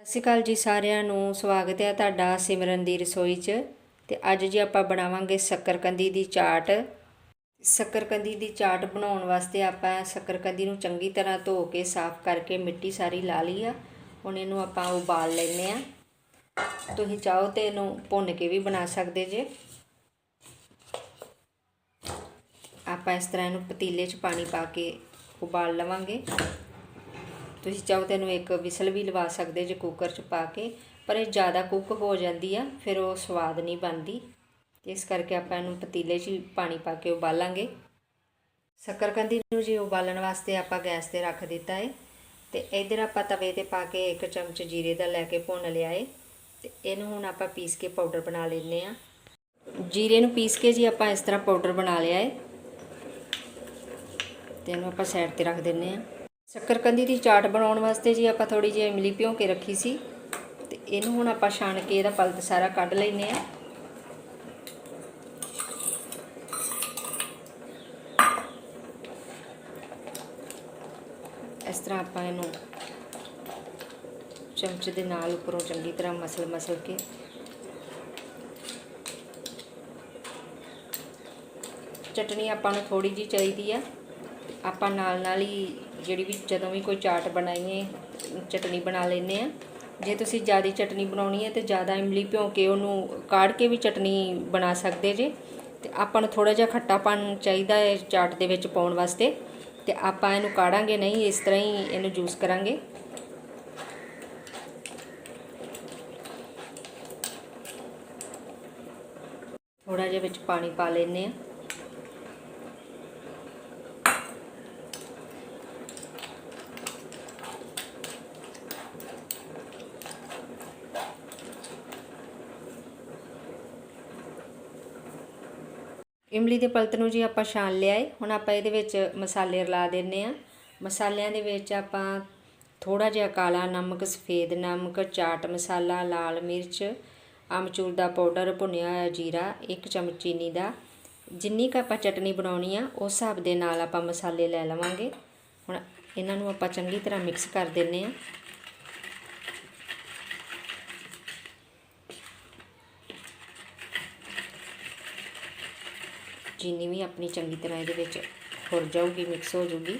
ਸਤਿ ਸ਼੍ਰੀ ਅਕਾਲ ਜੀ ਸਾਰਿਆਂ ਨੂੰ, ਸਵਾਗਤ ਹੈ ਤੁਹਾਡਾ ਸਿਮਰਨ ਦੀ ਰਸੋਈ 'ਚ ਤੇ ਅੱਜ ਜੀ ਆਪਾਂ ਬਣਾਵਾਂਗੇ ਸ਼ੱਕਰਕੰਦੀ ਦੀ ਚਾਟ। ਸ਼ੱਕਰਕੰਦੀ ਦੀ ਚਾਟ ਬਣਾਉਣ ਵਾਸਤੇ ਆਪਾਂ ਸ਼ੱਕਰਕੰਦੀ ਨੂੰ ਚੰਗੀ ਤਰ੍ਹਾਂ ਧੋ ਕੇ, ਸਾਫ਼ ਕਰਕੇ ਮਿੱਟੀ ਸਾਰੀ ਲਾ ਲਈ ਆ। ਹੁਣ ਇਹਨੂੰ ਆਪਾਂ ਉਬਾਲ ਲੈਨੇ ਆ ਤੁਸੀਂ ਚਾਹੋ ਤੇ ਇਹਨੂੰ ਭੁੰਨ ਕੇ ਵੀ ਬਣਾ ਸਕਦੇ ਜੇ। ਆਪਾਂ ਇਸ ਤਰ੍ਹਾਂ ਇਹਨੂੰ ਪਤੀਲੇ 'ਚ ਪਾਣੀ ਪਾ ਕੇ ਉਬਾਲ ਲਵਾਂਗੇ। ਤੁਸੀਂ ਚਾਹੋ ਤਾਂ ਇਹਨੂੰ ਇੱਕ ਵਿਸਲ ਵੀ ਲਵਾ ਸਕਦੇ ਜੇ ਕੁੱਕਰ 'ਚ ਪਾ ਕੇ, ਪਰ ਇਹ ਜ਼ਿਆਦਾ ਕੁੱਕ ਹੋ ਜਾਂਦੀ ਆ, ਫਿਰ ਉਹ ਸਵਾਦ ਨਹੀਂ ਬਣਦੀ। ਇਸ ਕਰਕੇ ਆਪਾਂ ਇਹਨੂੰ ਪਤੀਲੇ 'ਚ ਹੀ ਪਾਣੀ ਪਾ ਕੇ ਉਬਾਲਾਂਗੇ। ਸ਼ੱਕਰਕੰਦੀ ਨੂੰ ਜੀ ਉਬਾਲਣ ਵਾਸਤੇ ਆਪਾਂ ਗੈਸ ਤੇ ਰੱਖ ਦਿੱਤਾ ਹੈ ਤੇ ਇਧਰ ਆਪਾਂ ਤਵੇ ਤੇ ਪਾ ਕੇ ਇੱਕ ਚਮਚ ਜੀਰੇ ਦਾ ਲੈ ਕੇ ਭੁੰਨ ਲਿਆ ਹੈ ਤੇ ਇਹਨੂੰ ਹੁਣ ਆਪਾਂ ਪੀਸ ਕੇ ਪਾਊਡਰ ਬਣਾ ਲੈਨੇ ਆ ਜੀਰੇ ਨੂੰ ਪੀਸ ਕੇ ਜੀ ਆਪਾਂ ਇਸ ਤਰ੍ਹਾਂ ਪਾਊਡਰ ਬਣਾ ਲਿਆ ਹੈ ਤੇ ਇਹਨੂੰ ਆਪਾਂ ਸਾਈਡ ਤੇ ਰੱਖ ਦਿੰਨੇ ਆ ਸ਼ੱਕਰਕੰਦੀ ਦੀ ਚਾਟ ਬਣਾਉਣ ਵਾਸਤੇ ਜੀ ਆਪਾਂ ਥੋੜੀ ਜਿਹੀ ਇਮਲੀ ਭਿਉਂ ਕੇ ਰੱਖੀ ਸੀ। ਤੇ ਇਹਨੂੰ ਹੁਣ ਆਪਾਂ ਛਾਣ ਕੇ ਇਹਦਾ ਪਲਤ ਸਾਰਾ ਕੱਢ ਲੈਨੇ ਆ ਇਸ ਤਰ੍ਹਾਂ ਆਪਾਂ ਇਹਨੂੰ ਚਮਚ ਦੇ ਨਾਲ ਉੱਪਰੋਂ ਚੰਗੀ ਤਰ੍ਹਾਂ ਮਸਲ ਮਸਲ ਕੇ ਚਟਨੀ ਆਪਾਂ ਨੂੰ ਥੋੜੀ ਜੀ ਚਾਹੀਦੀ ਆ। ਆਪਾਂ ਨਾਲ ਨਾਲ ਹੀ ਜਿਹੜੀ ਵੀ ਜਦੋਂ ਵੀ ਕੋਈ ਚਾਟ ਬਣਾਈਏ, ਚਟਨੀ ਬਣਾ ਲੈਂਦੇ ਆ ਜੇ ਤੁਸੀਂ ਜ਼ਿਆਦਾ ਚਟਨੀ ਬਣਾਉਣੀ ਹੈ ਤੇ ਜ਼ਿਆਦਾ ਇਮਲੀ ਭਿਓ ਕੇ ਉਹਨੂੰ ਕਾੜ ਕੇ ਵੀ ਚਟਨੀ ਬਣਾ ਸਕਦੇ ਜੇ। ਤੇ ਆਪਾਂ ਨੂੰ ਥੋੜਾ ਜਿਹਾ ਖੱਟਾਪਨ ਚਾਹੀਦਾ ਹੈ ਚਾਟ ਦੇ ਵਿੱਚ ਪਾਉਣ ਵਾਸਤੇ। ਤੇ ਆਪਾਂ ਇਹਨੂੰ ਕਾੜਾਂਗੇ ਨਹੀਂ, ਇਸ ਤਰ੍ਹਾਂ ਹੀ ਇਹਨੂੰ ਜੂਸ ਕਰਾਂਗੇ। ਥੋੜਾ ਜਿਹਾ ਵਿੱਚ ਪਾਣੀ ਪਾ ਲੈਨੇ ਆ ਇਮਲੀ ਦੇ ਪਲਤ ਨੂੰ ਜੀ ਆਪਾਂ ਛਾਣ ਲਿਆ ਏ। ਹੁਣ ਆਪਾਂ ਇਹਦੇ ਵਿੱਚ ਮਸਾਲੇ ਰਲਾ ਦਿੰਨੇ ਆ। ਮਸਾਲਿਆਂ ਦੇ ਵਿੱਚ ਆਪਾਂ ਥੋੜਾ ਜਿਹਾ ਕਾਲਾ ਨਮਕ, ਸਫੇਦ ਨਮਕ, ਚਾਟ ਮਸਾਲਾ, ਲਾਲ ਮਿਰਚ, ਅਮਚੂਰ ਦਾ ਪਾਊਡਰ, ਭੁੰਨਿਆ ਹੋਇਆ ਜੀਰਾ, ਇੱਕ ਚਮਚ ਚੀਨੀ ਦਾ। ਜਿੰਨੀ ਕ ਆਪਾਂ ਚਟਨੀ ਬਣਾਉਣੀ ਆ, ਉਸ ਹਿਸਾਬ ਦੇ ਨਾਲ ਆਪਾਂ ਮਸਾਲੇ ਲੈ ਲਵਾਂਗੇ। ਹੁਣ ਇਹਨਾਂ ਨੂੰ ਆਪਾਂ ਚੰਗੀ ਤਰ੍ਹਾਂ ਮਿਕਸ ਕਰ ਦਿੰਨੇ ਆ। ਚੀਨੀ ਵੀ ਆਪਣੀ ਚੰਗੀ ਤਰ੍ਹਾਂ ਇਹਦੇ ਵਿੱਚ ਖੁਰ ਜਾਊਗੀ ਮਿਕਸ ਹੋ ਜਾਊਗੀ।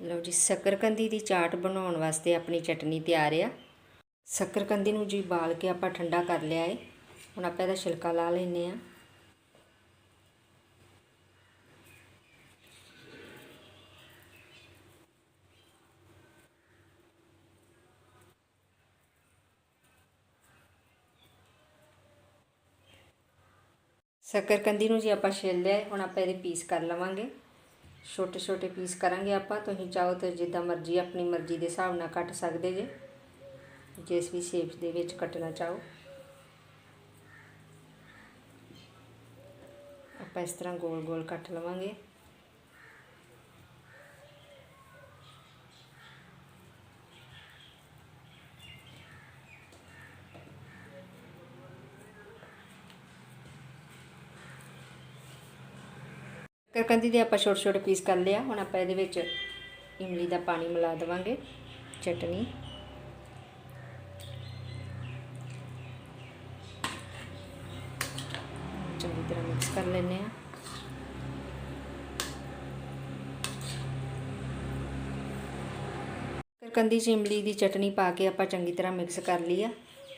ਲਓ ਜੀ, ਸ਼ੱਕਰਕੰਦੀ ਦੀ ਚਾਟ ਬਣਾਉਣ ਵਾਸਤੇ ਆਪਣੀ ਚਟਨੀ ਤਿਆਰ ਆ। ਸ਼ੱਕਰਕੰਦੀ ਨੂੰ ਜੀ ਬਾਲ ਕੇ ਆਪਾਂ ਠੰਡਾ ਕਰ ਲਿਆ ਏ। ਹੁਣ ਆਪਾਂ ਇਹਦਾ ਛਿਲਕਾ ਲਾ ਲੈਨੇ ਆ ਸ਼ੱਕਰਕੰਦੀ ਨੂੰ ਜੀ ਆਪਾਂ ਛਿੱਲ ਲਿਆ। ਹੁਣ ਆਪਾਂ ਇਹਦੇ ਪੀਸ ਕਰ ਲਵਾਂਗੇ। ਛੋਟੇ ਛੋਟੇ ਪੀਸ ਕਰਾਂਗੇ ਆਪਾਂ। ਤੁਸੀਂ ਚਾਹੋ ਤਾਂ ਜਿੱਦਾਂ ਮਰਜ਼ੀ ਆਪਣੀ ਮਰਜ਼ੀ ਦੇ ਹਿਸਾਬ ਨਾਲ ਕੱਟ ਸਕਦੇ ਜੇ। ਜਿਸ ਵੀ ਸ਼ੇਪ ਦੇ ਵਿੱਚ ਕੱਟਣਾ ਚਾਹੋ। ਆਪਾਂ ਇਸ ਤਰ੍ਹਾਂ ਗੋਲ ਗੋਲ ਕੱਟ ਲਵਾਂਗੇ। ਕਰਕੰਦੀ ਦੇ ਆਪਾਂ ਛੋਟੇ ਛੋਟੇ ਪੀਸ ਕਰ ਲਿਆ ਹੁਣ ਆਪਾਂ ਇਹਦੇ ਵਿੱਚ ਇਮਲੀ ਦਾ ਪਾਣੀ ਮਿਲਾ ਦੇਵਾਂਗੇ, ਚਟਨੀ। ਚੰਗੀ ਤਰ੍ਹਾਂ ਮਿਕਸ ਕਰ ਲੈਨੇ ਆ। ਕਰਕੰਦੀ ਚ ਇਮਲੀ ਦੀ ਚਟਨੀ ਪਾ ਕੇ ਆਪਾਂ ਚੰਗੀ ਤਰ੍ਹਾਂ ਮਿਕਸ ਕਰ ਲਈ ਆ।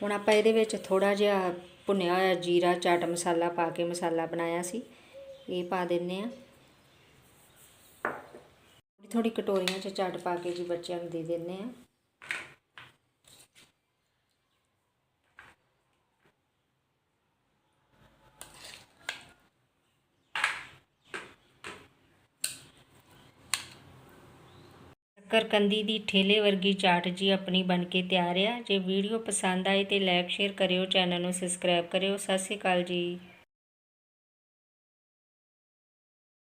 ਹੁਣ ਆਪਾਂ ਇਹਦੇ ਵਿੱਚ ਥੋੜਾ ਜਿਹਾ ਭੁੰਨਿਆ ਹੋਇਆ ਜੀਰਾ, ਚਾਟ ਮਸਾਲਾ ਪਾ ਕੇ ਮਸਾਲਾ ਬਣਾਇਆ ਸੀ। ਇਹ ਪਾ ਦਿੰਨੇ ਆ। ਥੋੜੀ ਕਟੋਰੀਆਂ 'ਚ ਚਾਟ ਪਾ ਕੇ ਜੀ ਬੱਚਿਆਂ ਨੂੰ ਦੇ ਦਿੰਨੇ ਆ ਸ਼ੱਕਰਕੰਦੀ ਦੀ ਠੇਲੇ ਵਰਗੀ ਚਾਟ ਜੀ ਆਪਣੀ ਬਣ ਕੇ ਤਿਆਰ ਆ। ਜੇ ਵੀਡੀਓ ਪਸੰਦ ਆਏ ਤੇ ਲਾਈਕ ਸ਼ੇਅਰ ਕਰਿਓ ਚੈਨਲ ਨੂੰ ਸਬਸਕ੍ਰਾਈਬ ਕਰਿਓ। ਸਤਿ ਸ਼੍ਰੀ ਅਕਾਲ ਜੀ।